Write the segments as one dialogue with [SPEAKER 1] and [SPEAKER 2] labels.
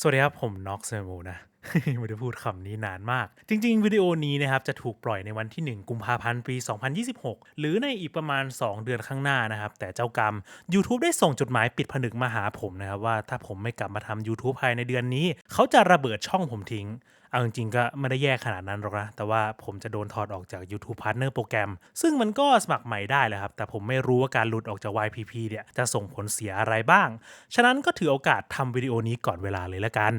[SPEAKER 1] สวัสดีครับ ผมน็อกเซมูนะ ไม่ได้พูดคำนี้นานมาก จริง ๆ วิดีโอนี้นะครับจะถูกปล่อยในวันที่ 1 กุมภาพันธ์ปี 2026 หรือในอีกประมาณ 2 เดือนข้างหน้านะครับ แต่เจ้ากรรม YouTube ได้ส่งจดหมายปิดผนึกมาหาผมนะครับว่าถ้าผมไม่กลับมาทำ YouTube ภายในเดือนนี้ เขาจะระเบิดช่องผมทิ้ง เอาจริงๆก็ไม่ได้แย่ขนาดนั้นหรอกนะ แต่ว่าผมจะโดนถอดออกจาก YouTube Partner โปรแกรม ซึ่งมันก็สมัครใหม่ได้แหละครับ แต่ผมไม่รู้ว่าการหลุดออกจาก YPP เนี่ยจะส่งผลเสียอะไรบ้าง ฉะนั้นก็ถือโอกาสทำวิดีโอนี้ก่อนเวลาเลยละกัน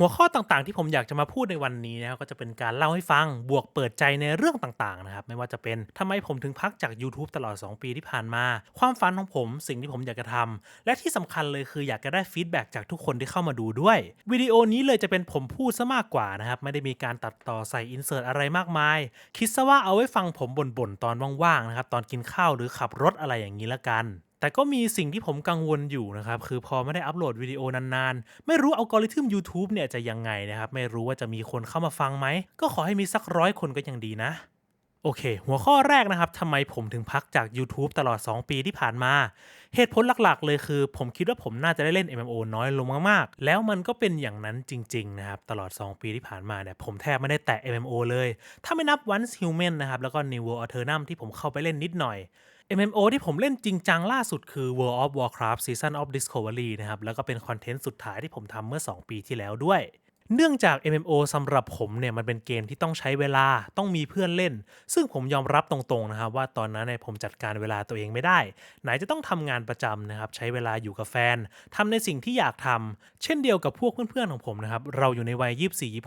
[SPEAKER 1] หัวข้อต่างๆ ที่ผมอยากจะมาพูดในวันนี้นะครับก็จะเป็นการเล่าให้ฟังบวกเปิดใจในเรื่องต่างๆนะครับไม่ว่าจะเป็นทำไมผมถึงพักจาก YouTube ตลอด 2 ปีที่ผ่านมา ความฝันของผมสิ่งที่ผมอยากจะทำและที่สำคัญเลยคืออยากจะได้ฟีดแบ็กจากทุกคนที่เข้ามาดูด้วยวิดีโอนี้เลยจะเป็นผมพูดซะมากกว่านะครับไม่ได้มีการตัดต่อใส่อินเสิร์ตอะไรมากมาย คิดซะว่าเอาไว้ฟังผมบ่นๆตอนว่างๆนะครับตอนกินข้าวหรือขับรถอะไรอย่างนี้ละกัน แต่ก็มีสิ่งที่ผมกังวลอยู่นะครับ คือพอไม่ได้อัปโหลดวิดีโอนานๆ ไม่รู้อัลกอริทึม YouTube เนี่ยจะยังไงนะครับ ไม่รู้ว่าจะมีคนเข้ามาฟังไหม ก็ขอให้มีสักร้อยคนก็ยังดีนะ โอเค หัวข้อแรกนะครับทำไมผมถึงพักจาก YouTube ตลอด 2 ปีที่ผ่านมา เหตุผลหลักๆ เลยคือ ผมคิดว่าผมน่าจะได้เล่น MMO น้อยลงมากๆ แล้วมันก็เป็นอย่างนั้นจริงๆนะครับ ตลอด 2 ปีที่ผ่านมาเนี่ยผมแทบไม่ได้แตะ MMO เลย ถ้าไม่นับ Once Human นะครับ แล้วก็ New World Alternum ที่ผมเข้าไปเล่นนิดหน่อย MMO ที่ผมเล่นจริงจังล่าสุดคือ World of Warcraft Season of Discovery นะครับ แล้วก็เป็นคอนเทนต์สุดท้ายที่ผมทำเมื่อ 2 ปีที่แล้วด้วย เนื่องจาก MMO สำหรับผมเนี่ยมันเป็นเกมที่ต้องใช้เวลาต้องมีเพื่อนเล่น ซึ่งผมยอมรับตรงๆนะครับว่าตอนนั้นเนี่ยผมจัดการเวลาตัวเองไม่ได้ ไหนจะต้องทำงานประจำนะครับใช้เวลาอยู่กับแฟนทำในสิ่งที่อยากทำเช่นเดียวกับพวกเพื่อนๆของผมนะครับเราอยู่ในวัย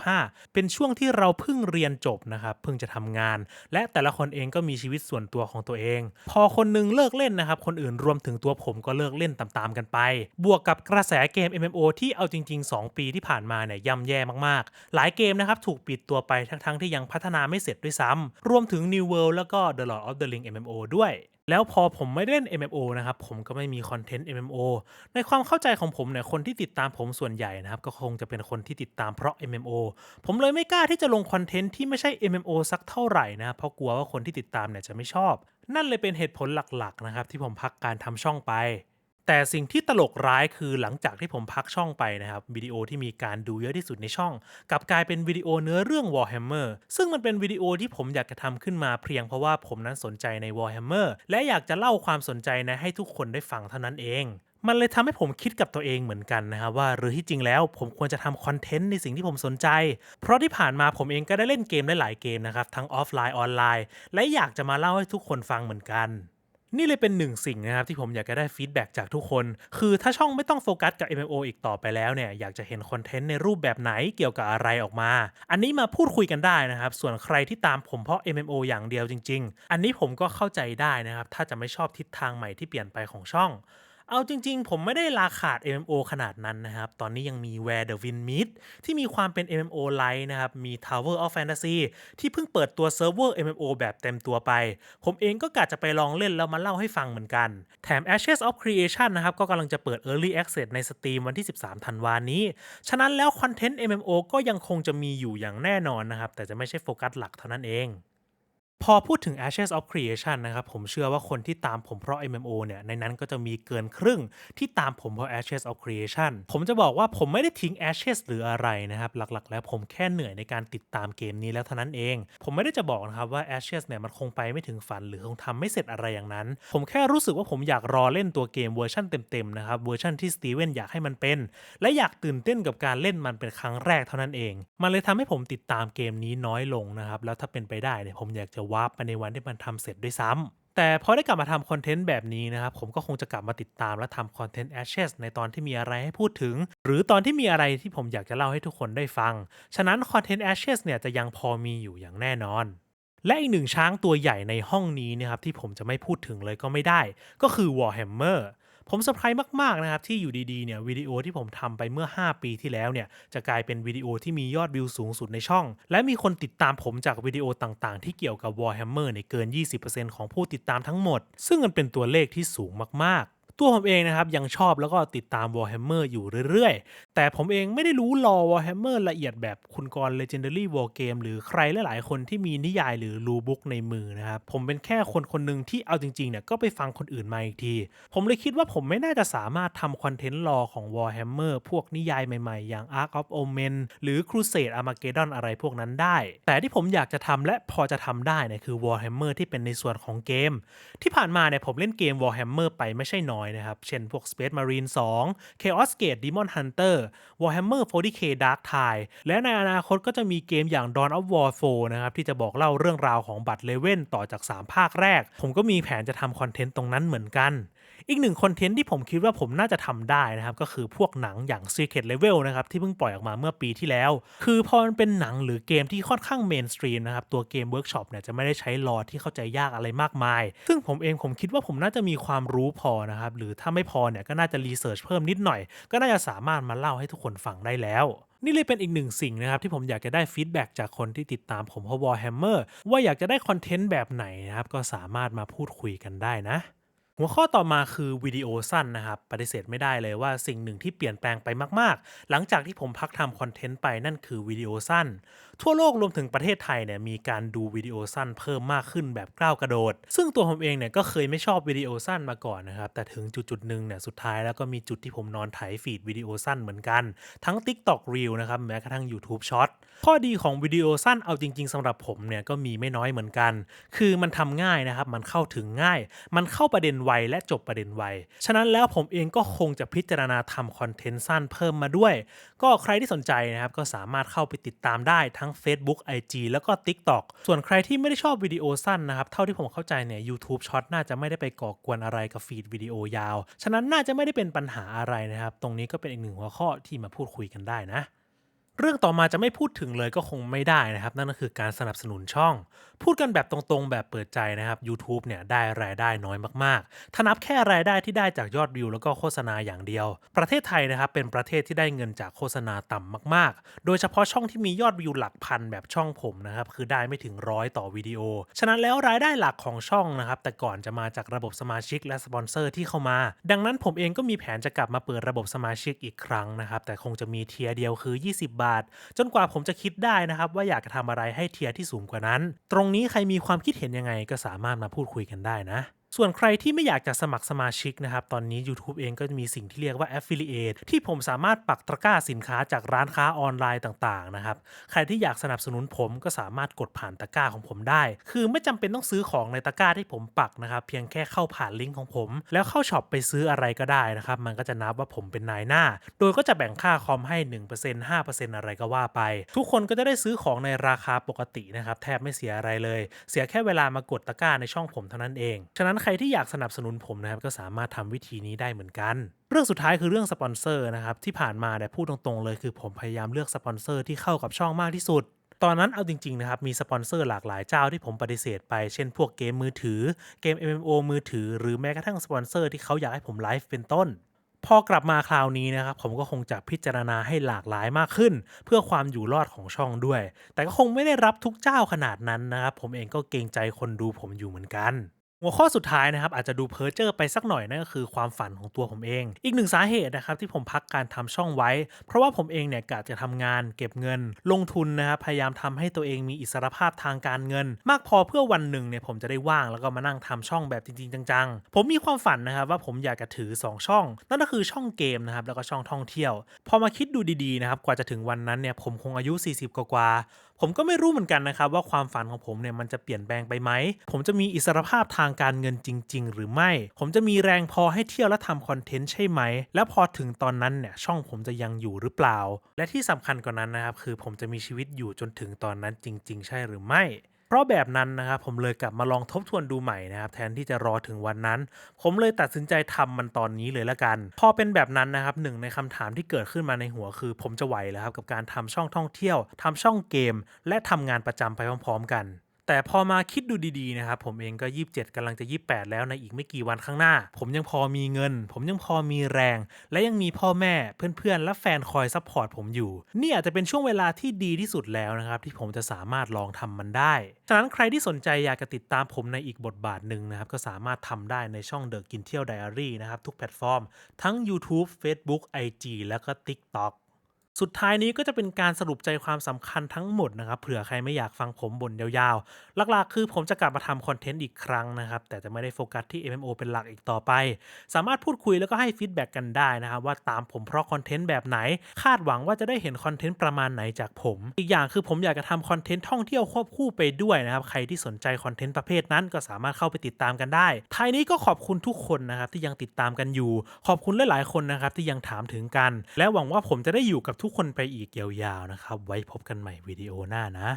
[SPEAKER 1] 24-25 เป็นช่วงที่เราเพิ่งเรียนจบนะครับเพิ่งจะทำงาน และแต่ละคนเองก็มีชีวิตส่วนตัวของตัวเอง พอคนหนึงเลิกเล่นนะครับคนอื่นรวมถึงตัวผมก็เลิกเล่นตามๆกันไป บวกกับกระแสเกม MMO ที่เอาจริง ๆ 2 ปีที่ผ่านมาเนี่ยย่ำแย่มากๆ หลายเกมนะครับถูกปิดตัวไปทั้งๆที่ยังพัฒนาไม่เสร็จด้วยซ้ำรวมถึง New World แล้วก็ The Lord of the Ring MMO ด้วยแล้วพอผมไม่เล่น MMO นะครับ ผมก็ไม่มีคอนเทนต์ MMO ในความเข้าใจของผมเนี่ย คนที่ติดตามผมส่วนใหญ่นะครับ ก็คงจะเป็นคนที่ติดตามเพราะ MMO ผมเลยไม่กล้าที่จะลงคอนเทนต์ที่ไม่ใช่ MMO สักเท่าไหร่นะ เพราะกลัวว่าคนที่ติดตามเนี่ยจะไม่ชอบ นั่นเลยเป็นเหตุผลหลักๆนะครับที่ผมพักการทำช่องไป แต่สิ่งที่ตลกร้ายคือหลังจากที่ผมพักช่องไปนะครับวิดีโอที่มีการดูเยอะที่สุดในช่องกลับกลายเป็นวิดีโอเนื้อเรื่อง Warhammer ซึ่งมันเป็นวิดีโอที่ผมอยากจะทำขึ้นมาเพียงเพราะว่าผมนั้นสนใจใน Warhammer และอยากจะเล่าความสนใจนะให้ทุกคนได้ฟังเท่านั้นเองมันเลยทำให้ผมคิดกับตัวเองเหมือนกันนะครับว่าหรือที่จริงแล้วผมควรจะทำคอนเทนต์ในสิ่งที่ผมสนใจ เพราะที่ผ่านมาผมเองก็ได้เล่นเกมหลายๆเกมนะครับทั้งออฟไลน์ออนไลน์ และอยากจะมาเล่าให้ทุกคนฟังเหมือนกัน นี่เลยเป็นหนึ่งสิ่งนะครับที่ผมอยากจะได้ฟีดแบ็จากทุกคน คือถ้าช่องไม่ต้องโฟกัสกับ MMO อีกต่อไปแล้วเนี่ยอยากจะเห็นคอนเทนต์ในรูปแบบไหนเกี่ยวกับอะไรออกมา อันนี้มาพูดคุยกันได้นะครับ ส่วนใครที่ตามผมเพราะ MMO อย่างเดียวจริง ๆ อันนี้ผมก็เข้าใจได้นะครับ ถ้าจะไม่ชอบทิศทางใหม่ที่เปลี่ยนไปของช่อง เอาจริงๆ ผมไม่ได้ลาขาด MMO ขนาดนั้นนะครับ ตอนนี้ยังมี Where the Wind Meet ที่มีความเป็น MMO Light นะครับ มี Tower of Fantasy ที่เพิ่งเปิดตัวเซิร์ฟเวอร์ MMO แบบเต็มตัวไป ผมเองก็กะจะไปลองเล่นแล้วมาเล่าให้ฟังเหมือนกัน แถม Ashes of Creation นะครับ ก็กำลังจะเปิด Early Access ใน Steam วันที่ 13 ธันวานี้ ฉะนั้นแล้วคอนเทนต์ MMO ก็ยังคงจะมีอยู่อย่างแน่นอนนะครับ แต่จะไม่ใช่โฟกัสหลักเท่านั้นเอง พอพูดถึง Ashes of Creation นะครับ ผมเชื่อว่าคนที่ตามผมเพราะ MMO เนี่ยในนั้นก็จะมีเกินครึ่งที่ตามผมเพราะ Ashes of Creation ผมจะบอกว่าผมไม่ได้ทิ้ง Ashes หรืออะไรนะครับ หลักๆ แล้วผมแค่เหนื่อยในการติดตามเกมนี้แล้วเท่านั้นเอง ผมไม่ได้จะบอกนะครับว่า Ashes เนี่ยมันคงไปไม่ถึงฝันหรือคงทำไม่เสร็จอะไรอย่างนั้น ผมแค่รู้สึกว่าผมอยากรอเล่นตัวเกมเวอร์ชันเต็มๆนะครับเวอร์ชันที่สตีเวนอยากให้มันเป็น และอยากตื่นเต้นกับการเล่นมันเป็นครั้งแรกเท่านั้นเอง มันเลยทำให้ผมติดตามเกมนี้น้อยลงนะครับแล้วถ้าเป็นไปได้เนี่ยผมอยากจะวาร์ปไปในวันที่มันทำเสร็จด้วยซ้ำแต่พอได้กลับมาทำคอนเทนต์แบบนี้นะครับผมก็คงจะกลับมาติดตามและทำคอนเทนต์ Ashes ในตอนที่มีอะไรให้พูดถึง หรือตอนที่มีอะไรที่ผมอยากจะเล่าให้ทุกคนได้ฟัง ฉะนั้นคอนเทนต์ Ashes เนี่ยจะยังพอมีอยู่อย่างแน่นอนและอีกหนึ่งช้างตัวใหญ่ในห้องนี้นะครับที่ผมจะไม่พูดถึงเลยก็ไม่ได้ ก็คือ Warhammer ผมเซอร์ไพรส์มากๆนะครับที่อยู่ดีๆเนี่ยวิดีโอที่ผมทำไปเมื่อ 5 ปีที่แล้วเนี่ยจะกลายเป็นวิดีโอที่มียอดวิวสูงสุดในช่อง และมีคนติดตามผมจากวิดีโอต่างๆ ที่เกี่ยวกับ Warhammer เนี่ยเกิน 20%ของผู้ติดตามทั้งหมด ซึ่งมันเป็นตัวเลขที่สูงมากๆ ตัวผมเองนะครับยังชอบแล้วก็ติดตาม Warhammer อยู่เรื่อยๆ แต่ผมเองไม่ได้รู้รอ Warhammer ละเอียดแบบคุณกร Legendary War Game หรือใครหลายๆ คนที่มีนิยายหรือรูบุ๊กในมือนะครับผมเป็นแค่คนคนหนึ่งที่เอาจริงๆเนี่ยก็ไปฟังคนอื่นมาอีกที ผมเลยคิดว่าผมไม่น่าจะสามารถทำคอนเทนต์รอของ Warhammer พวกนิยายใหม่ๆ อย่าง Ark of Omen หรือ Crusade Armageddon อะไรพวกนั้นได้ แต่ที่ผมอยากจะทำและพอจะทำได้เนี่ยคือ Warhammer ที่เป็นในส่วนของเกม ที่ผ่านมาเนี่ยผมเล่นเกม Warhammer ไปไม่ใช่น้อยนะครับ เช่นพวก Space Marine 2 Chaos Gate Demon Hunter Warhammer 40k Dark Tide และในอนาคตก็จะมีเกมอย่าง Dawn of War 4 นะครับ ที่จะบอกเล่าเรื่องราวของบัตรเลเว่นต่อจาก 3 ภาคแรก ผมก็มีแผนจะทำคอนเทนต์ตรงนั้นเหมือนกัน อีกหนึ่งคอนเทนต์ที่ผมคิดว่าผมน่าจะทำได้นะครับ ก็คือพวกหนังอย่าง Secret Level นะครับ ที่เพิ่งปล่อยออกมาเมื่อปีที่แล้ว คือพอมันเป็นหนังหรือเกมที่ค่อนข้างเมนสตรีมนะครับ ตัวเกมเวิร์กช็อปเนี่ยจะไม่ได้ใช้ลอที่เข้าใจยากอะไรมากมาย ซึ่งผมเองผมคิดว่าผมน่าจะมีความรู้พอนะครับ หรือถ้าไม่พอเนี่ยก็น่าจะรีเสิร์ชเพิ่มนิดหน่อย ก็น่าจะสามารถมาเล่าให้ทุกคนฟังได้แล้วนี่เลยเป็นอีกหนึ่งสิ่งนะครับ ที่ผมอยากจะได้ฟีดแบ็กจากคนที่ติดตามผมเพราะ Warhammer ว่าอยากจะได้คอนเทนต์แบบไหนนะครับ ก็สามารถมาพูดคุยกันได้นะ หัวข้อต่อมาคือวิดีโอสั้นนะครับ ปฏิเสธไม่ได้เลยว่าสิ่งหนึ่งที่เปลี่ยนแปลงไปมาก ๆ หลังจากที่ผมพักทำคอนเทนต์ไปนั่นคือวิดีโอสั้น ทั่วโลกรวมถึงประเทศไทยเนี่ยมีการดูวิดีโอสั้นเพิ่มมากขึ้นแบบก้าวกระโดด ซึ่งตัวผมเองเนี่ยก็เคยไม่ชอบวิดีโอสั้นมาก่อนนะครับ แต่ถึงจุดๆหนึ่งเนี่ยสุดท้ายแล้วก็มีจุดที่ผมนอนไถฟีดวิดีโอสั้นเหมือนกัน ทั้ง TikTok Reel นะครับแม้กระทั่ง YouTube Short ข้อดีของวิดีโอสั้นเอาจริง ๆสำหรับผมเนี่ยก็มีไม่น้อยเหมือนกัน คือมันทำง่ายนะครับมันเข้าถึงง่าย มันเข้าประเด็นไวและจบประเด็นไว ฉะนั้นแล้วผมเองก็คงจะพิจารณาทำคอนเทนต์สั้นเพิ่มมาด้วย ก็ใครที่สนใจนะครับก็สามารถเข้าไปติดตามได้ทั้ง Facebook IG แล้วก็ TikTok ส่วนใครที่ไม่ได้ชอบวิดีโอสั้นนะครับ เท่าที่ผมเข้าใจเนี่ย YouTube Short น่าจะไม่ได้ไปก่อกวนอะไรกับฟีดวิดีโอยาว ฉะนั้นน่าจะไม่ได้เป็นปัญหาอะไรนะครับ ตรงนี้ก็เป็นอีกหนึ่งหัวข้อที่มาพูดคุยกันได้นะ เรื่องต่อมาจะไม่พูดถึงเลยก็คงไม่ได้นะครับ นั่นก็คือการสนับสนุนช่อง พูดกันแบบตรงๆแบบเปิดใจนะครับ YouTube เนี่ยได้รายได้น้อยมากๆ ถ้านับแค่รายได้ที่ได้จากยอดวิวแล้วก็โฆษณาอย่างเดียว ประเทศไทยนะครับเป็นประเทศที่ได้เงินจากโฆษณาต่ำมากๆ โดยเฉพาะช่องที่มียอดวิวหลักพันแบบช่องผมนะครับคือได้ไม่ถึงร้อยต่อวิดีโอ ฉะนั้นแล้วรายได้หลักของช่องนะครับแต่ก่อนจะมาจากระบบสมาชิกและสปอนเซอร์ที่เข้ามา ดังนั้นผมเองก็มีแผนจะกลับมาเปิดระบบสมาชิกอีกครั้งนะครับแต่คงจะมีเทียเดียวคือ 20บาท จนกว่าผมจะคิดได้นะครับ ว่าอยากจะทำอะไรให้เทียร์ที่สูงกว่านั้น ตรงนี้ใครมีความคิดเห็นยังไงก็สามารถมาพูดคุยกันได้นะ ส่วนใครที่ไม่อยากจะสมัครสมาชิกนะครับ ตอนนี้ YouTube เองก็จะมีสิ่งที่เรียกว่า Affiliate ที่ผมสามารถปักตะกร้าสินค้าจากร้านค้าออนไลน์ต่างๆนะครับ ใครที่อยากสนับสนุนผมก็สามารถกดผ่านตะกร้าของผมได้ คือไม่จำเป็นต้องซื้อของในตะกร้าที่ผมปักนะครับ เพียงแค่เข้าผ่านลิงก์ของผม แล้วเข้าช็อปไปซื้ออะไรก็ได้นะครับ มันก็จะนับว่าผมเป็นนายหน้า โดยก็จะแบ่งค่าคอมให้ 1% 5%อะไรก็ว่าไป ทุกคนก็จะได้ซื้อของในราคาปกตินะครับ แทบไม่เสียอะไรเลย เสียแค่เวลามากดตะกร้าในช่องผมเท่านั้นเอง ฉะนั้นใครที่อยากสนับสนุนผมนะครับก็สามารถทำวิธีนี้ได้เหมือนกัน เรื่องสุดท้ายคือเรื่องสปอนเซอร์นะครับที่ผ่านมาเนี่ยพูดตรงๆเลยคือผมพยายามเลือกสปอนเซอร์ที่เข้ากับช่องมากที่สุดตอนนั้นเอาจริงๆนะครับมีสปอนเซอร์หลากหลายเจ้าที่ผมปฏิเสธไป เช่นพวกเกมมือถือ เกม MMO มือถือ หรือแม้กระทั่งสปอนเซอร์ที่เขาอยากให้ผมไลฟ์เป็นต้น พอกลับมาคราวนี้นะครับผมก็คงจะพิจารณาให้หลากหลายมากขึ้น เพื่อความอยู่รอดของช่องด้วย แต่ก็คงไม่ได้รับทุกเจ้าขนาดนั้นนะครับผมเองก็เกรงใจคนดูผมอยู่เหมือนกัน หัวข้อสุดท้ายนะครับอาจจะดูเพ้อเจ้อไปสักหน่อยนั่นก็คือความฝันของตัวผมเอง อีกหนึ่งสาเหตุนะครับที่ผมพักการทำช่องไว้ เพราะว่าผมเองเนี่ยกะจะทำงาน เก็บเงิน ลงทุนนะครับพยายามทำให้ตัวเองมีอิสรภาพทางการเงิน มากพอเพื่อวันหนึ่งเนี่ยผมจะได้ว่างแล้วก็มานั่งทำช่องแบบจริง ๆ จังๆ ผมมีความฝันนะครับว่าผมอยากจะถือ 2 ช่อง นั่นก็คือช่องเกมนะครับแล้วก็ช่องท่องเที่ยว พอมาคิดดูดีๆนะครับกว่าจะถึงวันนั้นเนี่ยผมคงอายุ 40 กว่าผมก็ไม่รู้เหมือนกันนะครับว่าความฝันของผมเนี่ยมันจะเปลี่ยนแปลงไปไหมผมจะมีอิสรภาพทางการเงินจริง ๆ หรือไม่ ผมจะมีแรงพอให้เที่ยวและทำคอนเทนต์ใช่ไหม แล้วพอถึงตอนนั้นเนี่ยช่องผมจะยังอยู่หรือเปล่า และที่สำคัญกว่านั้นนะครับคือผมจะมีชีวิตอยู่จนถึงตอนนั้นจริง ๆ ใช่หรือไม่เพราะแบบนั้นนะครับผมเลยกลับมาลองทบทวนดูใหม่นะครับแทนที่จะรอถึงวันนั้น ผมเลยตัดสินใจทำมันตอนนี้เลยละกัน พอเป็นแบบนั้นนะครับหนึ่งในคำถามที่เกิดขึ้นมาในหัวคือ ผมจะไหวแล้วครับกับการทำช่องท่องเที่ยวทำช่องเกม และทำงานประจำไปพร้อม ๆ กัน แต่พอมาคิดดูดีๆนะครับผมเองก็ 27กำลังจะ 28 แล้วในอีกไม่กี่วันข้างหน้า ผมยังพอมีเงิน ผมยังพอมีแรง และยังมีพ่อแม่เพื่อนๆ และแฟนคอยซัพพอร์ตผมอยู่ นี่อาจจะเป็นช่วงเวลาที่ดีที่สุดแล้วนะครับ ที่ผมจะสามารถลองทำมันได้ ฉะนั้นใครที่สนใจอยากจะติดตามผมในอีกบทบาทหนึ่งนะครับ ก็สามารถทำได้ในช่อง The กินเที่ยวไดอารี่นะครับทุกแพลตฟอร์ม ทั้ง YouTube Facebook IG แล้วก็ TikTok สุดท้ายนี้ก็จะเป็นการสรุปใจความสำคัญทั้งหมดนะครับ เผื่อใครไม่อยากฟังผมบ่นยาวๆ หลักๆ คือผมจะกลับมาทำคอนเทนต์อีกครั้งนะครับ แต่จะไม่ได้โฟกัสที่ MMO เป็นหลักอีกต่อไป สามารถพูดคุยแล้วก็ให้ฟีดแบ็กกันได้นะครับว่าตามผมเพราะคอนเทนต์แบบไหน คาดหวังว่าจะได้เห็นคอนเทนต์ประมาณไหนจากผม อีกอย่างคือผมอยากจะทำคอนเทนต์ท่องเที่ยวควบคู่ไปด้วยนะครับ ใครที่สนใจคอนเทนต์ประเภทนั้นก็สามารถเข้าไปติดตามกันได้ ท้ายนี้ก็ขอบคุณทุกคนนะครับที่ยังติดตามกันอยู่ ขอบคุณหลายๆคนนะครับที่ยังถามถึงกัน และหวังว่าผมจะได้อยู่กับทุกคนไปอีกยาวๆนะครับ ไว้พบกันใหม่วิดีโอหน้านะ